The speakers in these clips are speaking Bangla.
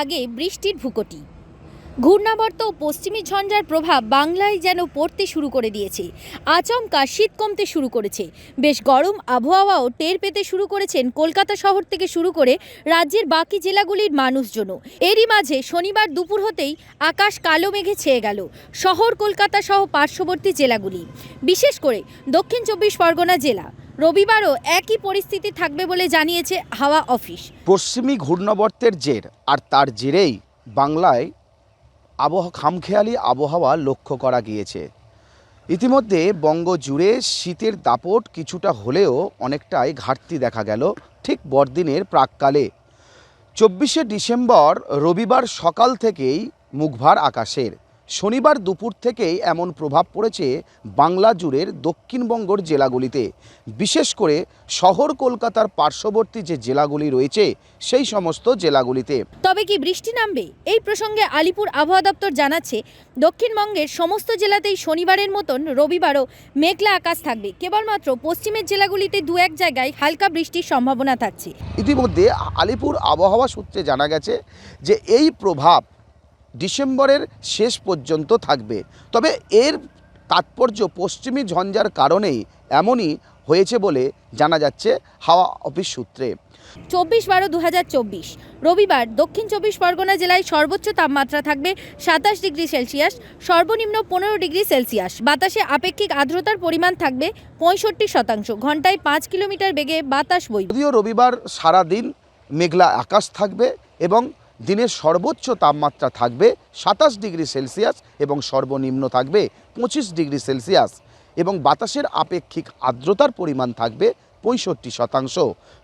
আগে বৃষ্টির ভূকটি। ঘূর্ণাবর্ত ও পশ্চিমী ঝঞ্ঝার প্রভাব বাংলায় যেন পড়তে শুরু করে দিয়েছে। আচমকা শীত কমতে শুরু করেছে। বেশ গরম আবহাওয়াও টের পেতে শুরু করেছেন কলকাতা শহর থেকে শুরু করে রাজ্যের বাকি জেলাগুলির মানুষজনও। এরই মাঝে শনিবার দুপুর হতেই আকাশ কালো মেঘে ছেয়ে গেল। শহর, কলকাতা সহ পার্শ্ববর্তী জেলাগুলি। বিশেষ করে দক্ষিণ চব্বিশ পরগনা জেলা। রবিবারও একই পরিস্থিতি থাকবে বলে জানিয়েছে হাওয়া অফিস। পশ্চিমী ঘূর্ণাবর্তের জের আর তার জেরেই বাংলায় আবহাওয়া খামখেয়ালি আবহাওয়া লক্ষ্য করা গিয়েছে। ইতিমধ্যে বঙ্গ জুড়ে শীতের দাপট কিছুটা হলেও অনেকটাই ঘাটতি দেখা গেল ঠিক বড়দিনের প্রাককালে। চব্বিশে ডিসেম্বর রবিবার সকাল থেকেই মুখভার আকাশের। শনিবার দুপুর থেকেই এমন প্রভাব পড়েছে বাংলা জুড়ের দক্ষিণবঙ্গর জেলাগুলিতে। বিশেষ করে শহর কলকাতার পার্শ্ববর্তী যে জেলাগুলি রয়েছে সেই সমস্ত জেলাগুলিতে। তবে কি বৃষ্টি নামবে? এই প্রসঙ্গে আলিপুর আবহাওয়া দপ্তর জানাচ্ছে দক্ষিণবঙ্গের সমস্ত জেলাতেই শনিবারের মতন রবিবারও মেঘলা আকাশ থাকবে। কেবলমাত্র পশ্চিমের জেলাগুলিতে দু এক জায়গায় হালকা বৃষ্টির সম্ভাবনা থাকছে। ইতিমধ্যে আলিপুর আবহাওয়া সূত্রে জানা গেছে যে এই প্রভাব ডিসেম্বরের শেষ পর্যন্ত থাকবে। তবে এর তাৎপর্য পশ্চিমী ঝঞ্ঝার কারণেই এমনই হয়েছে বলে জানা যাচ্ছে হাওয়া অফিস সূত্রে। চব্বিশ বারো দু রবিবার দক্ষিণ চব্বিশ পরগনা জেলায় সর্বোচ্চ তাপমাত্রা থাকবে সাতাশ ডিগ্রি সেলসিয়াস সর্বনিম্ন পনেরো ডিগ্রি সেলসিয়াস। বাতাসে আপেক্ষিক আর্দ্রতার পরিমাণ থাকবে পঁয়ষট্টি শতাংশ। ঘন্টায় পাঁচ কিলোমিটার বেগে বাতাস বইবে। যদিও রবিবার সারা দিন মেঘলা আকাশ থাকবে এবং দিনের সর্বোচ্চ তাপমাত্রা থাকবে সাতাশ ডিগ্রি সেলসিয়াস এবং সর্বনিম্ন থাকবে পঁচিশ ডিগ্রি সেলসিয়াস এবং বাতাসের আপেক্ষিক আর্দ্রতার পরিমাণ থাকবে পঁয়ষট্টি শতাংশ।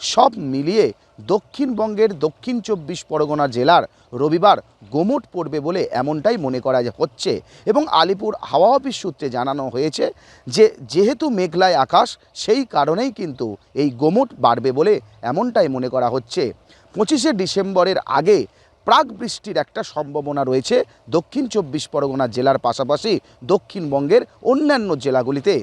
সব মিলিয়ে দক্ষিণবঙ্গের দক্ষিণ চব্বিশ পরগনা জেলার রবিবার গোমট পড়বে বলে এমনটাই মনে করা হচ্ছে এবং আলিপুর হাওয়া অফিস সূত্রে জানানো হয়েছে যে, যেহেতু মেঘলায় আকাশ, সেই কারণেই কিন্তু এই গোমট বাড়বে বলে এমনটাই মনে করা হচ্ছে। পঁচিশে ডিসেম্বরের আগে প্রাক বৃষ্টির একটা সম্ভাবনা রয়েছে। দক্ষিণ চব্বিশ পরগনা জেলার পাশাপাশি দক্ষিণবঙ্গের অন্যান্য জেলাগুলিতে।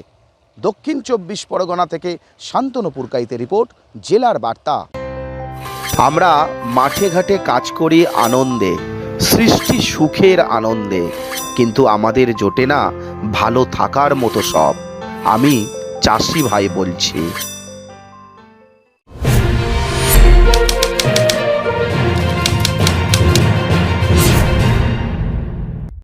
দক্ষিণ চব্বিশ পরগনা থেকে শান্তনু পুরকাইতে রিপোর্ট, জেলার বার্তা। আমরা মাঠে ঘাটে কাজ করি আনন্দে, সৃষ্টি সুখের আনন্দে, কিন্তু আমাদের জোটে না ভালো থাকার মতো সব। আমি চাষি ভাই বলছি।